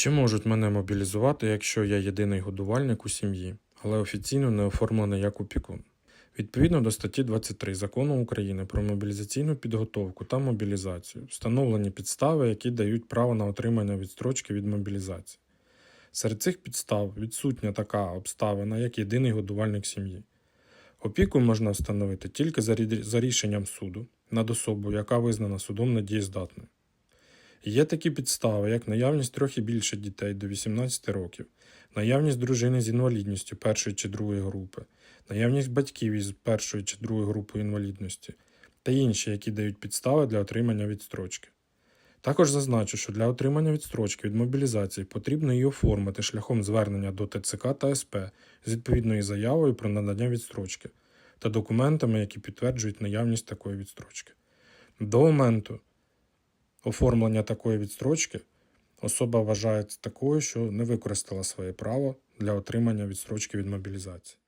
Чи можуть мене мобілізувати, якщо я єдиний годувальник у сім'ї, але офіційно не оформлений як опікун? Відповідно до статті 23 Закону України про мобілізаційну підготовку та мобілізацію встановлені підстави, які дають право на отримання відстрочки від мобілізації. Серед цих підстав відсутня така обставина, як єдиний годувальник сім'ї. Опіку можна встановити тільки за рішенням суду над особою, яка визнана судом недієздатною. Є такі підстави, як наявність трохи більше дітей до 18 років, наявність дружини з інвалідністю першої чи другої групи, наявність батьків із першої чи другої групи інвалідності та інші, які дають підстави для отримання відстрочки. Також зазначу, що для отримання відстрочки від мобілізації потрібно її оформити шляхом звернення до ТЦК та СП з відповідною заявою про надання відстрочки та документами, які підтверджують наявність такої відстрочки. До моменту оформлення такої відстрочки особа вважається такою, що не використала своє право для отримання відстрочки від мобілізації.